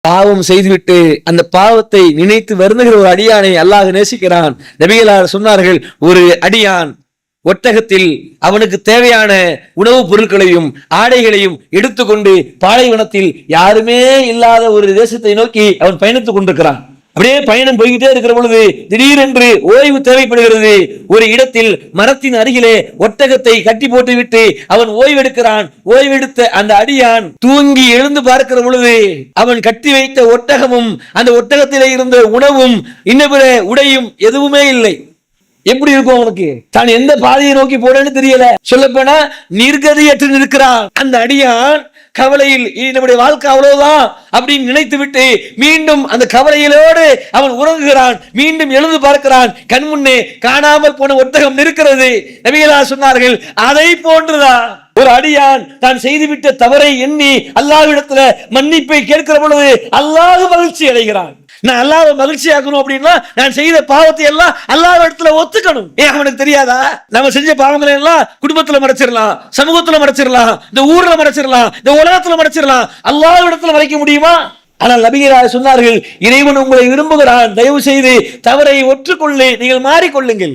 பாவம் செய்துவிட்டு அந்த பாவத்தை நினைத்து வருந்துகிற ஒரு அடியானை அல்லாஹ் நேசிக்கிறான். நபிகளார் சொன்னார்கள் ஒரு அடியான் ஒட்டகத்தில் அவனுக்கு தேவையான உணவுப் பொருட்களையும் ஆடைகளையும் எடுத்துக்கொண்டு பாலைவனத்தில் யாருமே இல்லாத ஒரு தேசத்தை நோக்கி அவன் பயணித்துக் கொண்டிருக்கிறான். அப்படியே பயணம் போய்கிட்டே இருக்கிற பொழுது திடீரென்று ஓய்வு தேவைப்படுகிறது. ஒரு இடத்தில் மரத்தின் அருகிலே ஒட்டகத்தை கட்டி போட்டுவிட்டு அவன் ஓய்வெடுக்கிறான். ஓய்வெடுத்த அந்த அடியான் தூங்கி எழுந்து பார்க்கிற பொழுது அவன் கட்டி வைத்த ஒட்டகமும் அந்த ஒட்டகத்திலே இருந்த உணவும் இன்னபிற உடையும் எதுவுமே இல்லை. எப்படி இருக்கும் அவனுக்கு? தான் எந்த பாதையை நோக்கி போறேன்னு தெரியல. சொல்லப்போனா நிர்கதியற்று நிற்கிறான். அந்த அடியான் கவலையில் இனி நம்முடைய வாழ்க்கை அவ்வளவுதான் அப்படின்னு நினைத்து விட்டு மீண்டும் அந்த கவலையிலோடு அவன் உறங்குகிறான். மீண்டும் எழுந்து பார்க்கிறான். கண் முன்னே காணாமல் போன ஒட்டகம் இருக்கிறது நபிகளா சொன்னார்கள் அதை போன்றுதான் ஒரு அடியான் தான் செய்துவிட்ட தவறை எண்ணி அல்லாஹ்விடத்துல மன்னிப்பை கேட்கிற பொழுது அல்லாஹ் மகிழ்ச்சி அடைகிறான். நான் அல்லாவை மகிழ்ச்சி ஆக்கணும் அப்படின்னா நான் செய்த பாவத்தை எல்லாம் அல்லாஹ் இடத்துல ஒத்துக்கணும். ஏன் அவனுக்கு தெரியாதா? நம்ம செஞ்ச பாவங்களை எல்லாம் குடும்பத்துல மறைச்சிடலாம் சமூகத்துல மறைச்சிடலாம் இந்த ஊர்ல மறைச்சிடலாம் இந்த உலகத்துல மறைச்சிடலாம். அல்லாஹ் இடத்துல மறைக்க முடியுமா? ஆனால் நபிகராக சொன்னார்கள் இறைவன் உங்களை விரும்புகிறான். தயவு செய்து தவறை ஒற்றுக்கொள்ளு நீங்கள் மாறிக்கொள்ளுங்கள்.